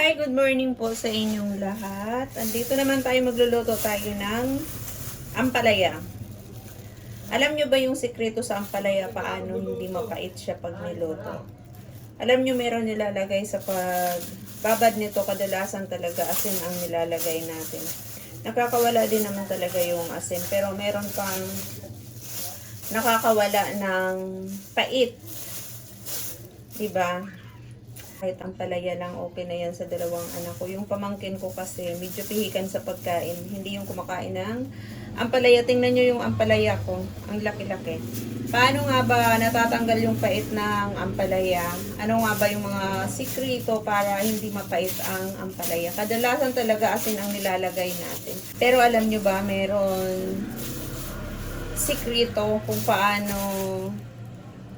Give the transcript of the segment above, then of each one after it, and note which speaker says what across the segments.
Speaker 1: Hi, good morning po sa inyong lahat. Andito naman tayo magluluto tayo ng ampalaya. Alam nyo ba yung sikreto sa ampalaya paano hindi mapait siya pag niluto? Alam nyo meron nilalagay sa pagbabad nito kadalasan talaga asin ang nilalagay natin. Nakakawala din naman talaga yung asin pero meron pang nakakawala ng pait. Diba? Kahit ang palaya lang, okay na yan sa dalawang anak ko. Yung pamangkin ko kasi, medyo pihikan sa pagkain. Hindi yung kumakain ng ampalaya. Tingnan nyo yung ampalaya ko. Ang laki-laki. Paano nga ba natatanggal yung pait ng ampalaya? Ano nga ba yung mga sikrito para hindi mapait ang ampalaya? Kadalasan talaga asin ang nilalagay natin. Pero alam nyo ba, meron sikrito kung paano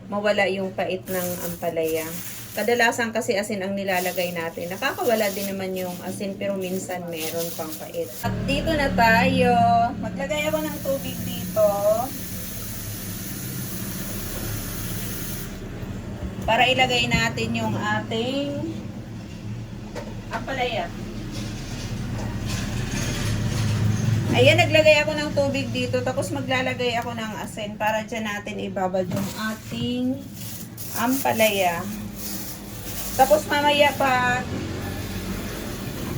Speaker 1: mawala yung pait ng ampalaya. Kadalasan kasi asin ang nilalagay natin. Nakakawala din naman yung asin pero minsan meron pang pait. At dito na tayo. Maglagay ako ng tubig dito. Para ilagay natin yung ating apalaya. Ayan, naglagay ako ng tubig dito. Tapos maglalagay ako ng asin para dyan natin ibabad yung ating ampalaya. Tapos mamaya pa,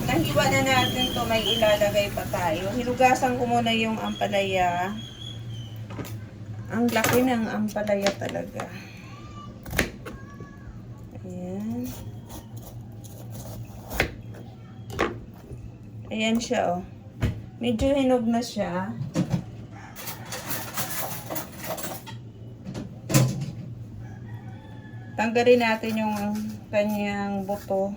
Speaker 1: nahiwa na natin to may ilalagay pa tayo. Hinugasan ko muna yung ampalaya. Ang laki ng ampalaya talaga. Ayan. Ayan siya, oh. Medyo hinog na siya. Tanggalin natin yung kanyang buto.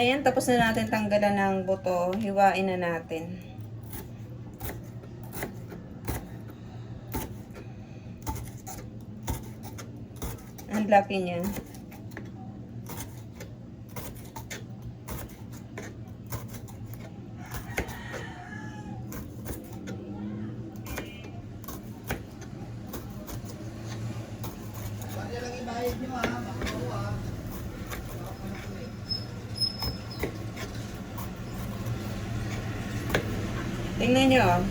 Speaker 1: Ayan, tapos na natin tanggalan ng buto. Hiwain na natin. Laki niya. Tingnan nyo, oh.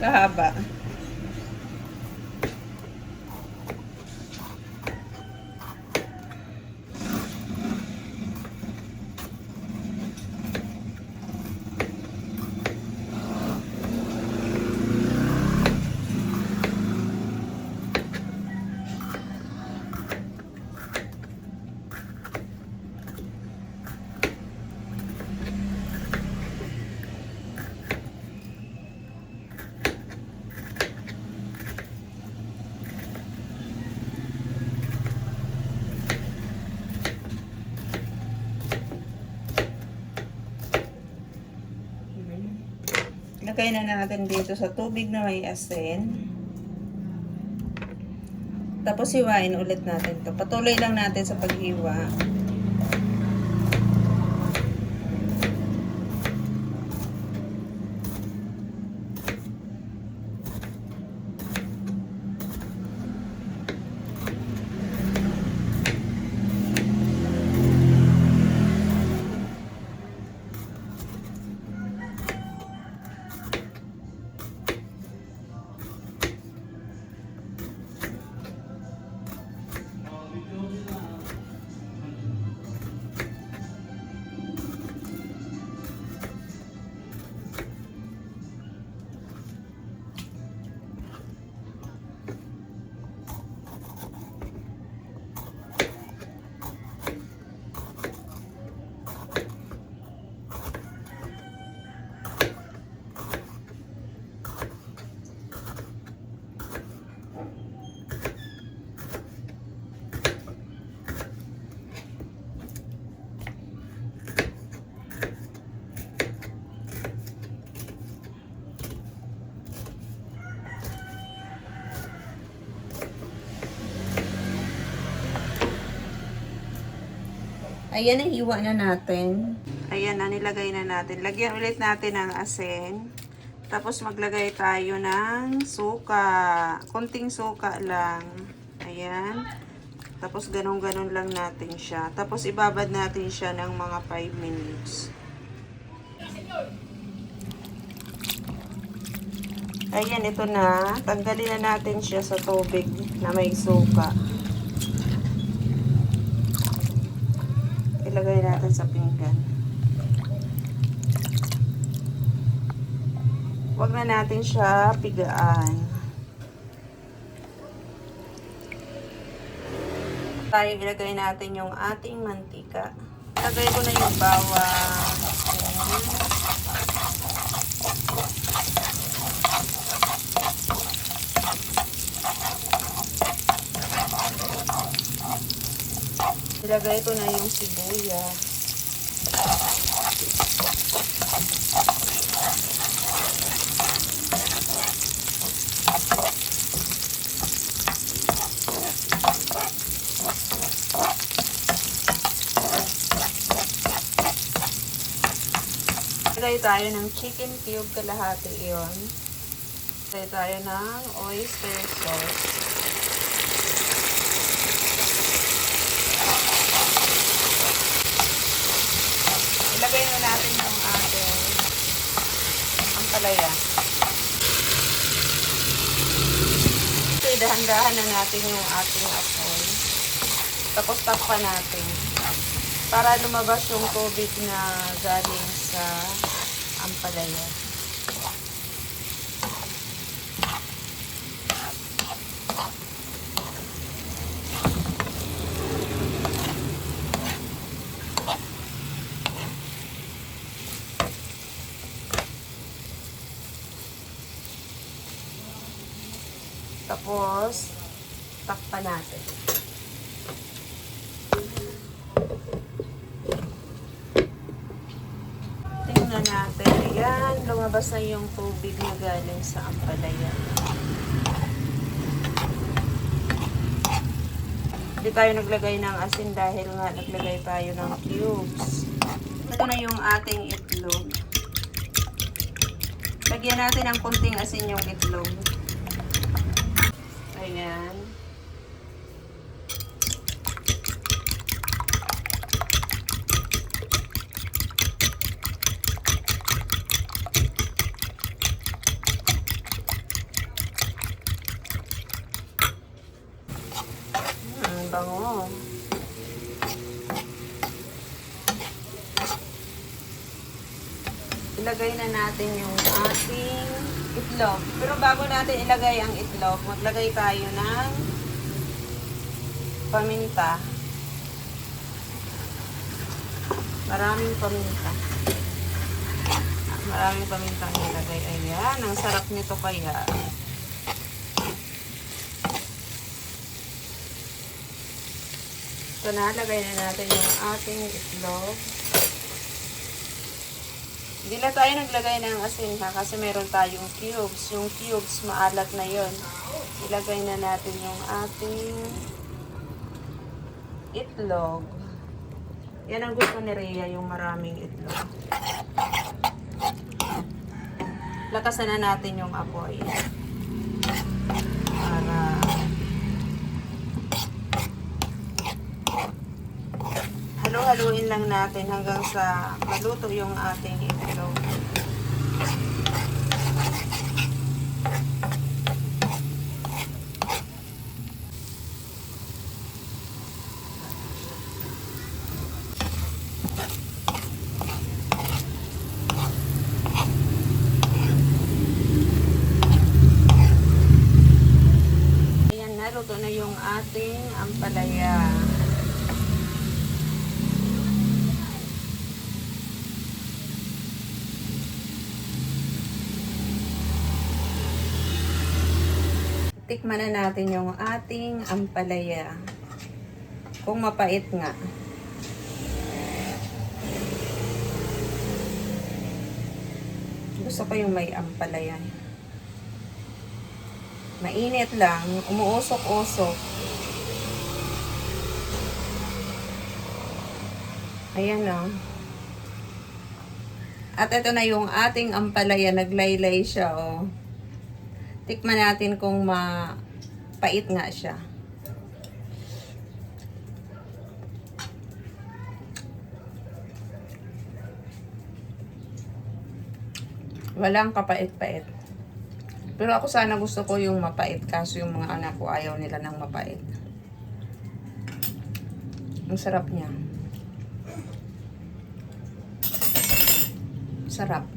Speaker 1: kahaba. Lagay na natin dito sa tubig na may asin. Tapos hiwain ulit natin to. Patuloy lang natin sa paghiwa. Ayan, nahiwa na natin. Ayan nilagay na natin. Lagyan ulit natin ng asin. Tapos maglagay tayo ng suka. Konting suka lang. Ayan. Tapos ganun-ganun lang natin siya. Tapos ibabad natin siya ng mga 5 minutes. Ayan, ito na. Tanggalin na natin siya sa tubig na may suka. Ilagay natin sa pinggan. Huwag na natin siya pigaan. Tayo ilagay natin yung ating mantika. Ilagay ko na yung bawang. Ayan. Ilagay ko na yung sibuyas. Ilagay tayo ng chicken cube kalahati iyon. Ilagay tayo ng oyster sauce. Ilagay na natin yung ating ampalaya. So, dahan-dahan na natin yung ating apoy. Tapos takpan natin. Para lumabas yung tubig na galing sa ampalaya. Tapos, takpan natin. Tingnan natin. Ayan, lumabas na yung tubig na galing sa ampalaya. Hindi tayo naglagay ng asin dahil nga naglagay tayo ng cubes. Ito na yung ating itlog. Lagyan natin ng kunting asin yung itlog. Ayan. Bango. Ilagay na natin yung ating itlog. Pero bago natin ilagay ang itlog, maglagay tayo ng paminta. Maraming paminta. Maraming pamintang ilagay. Ayan, ang sarap nito kaya. Ito na, lagay na natin yung ating itlog. Hindi na tayo naglagay ng asin ha, kasi meron tayong cubes. Yung cubes, maalat na yon. Ilagay na natin yung ating itlog. Yan ang gusto ni Rhea, yung maraming itlog. Lakasan na natin yung apoy. Para halo-haluin lang natin hanggang sa maluto yung ating itlog. Ayan, naluto na yung ating ampalaya. Tikman na natin yung ating ampalaya. Kung mapait nga. Gusto ko yung may ampalaya. Mainit lang, umuusok-usok. Ayan o. At ito na yung ating ampalaya. Naglaylay siya o. Tikman natin kung mapait nga siya. Walang kapait-pait. Pero ako sana gusto ko yung mapait. Kaso yung mga anak ko ayaw nila ng mapait. Ang sarap niya. Sarap.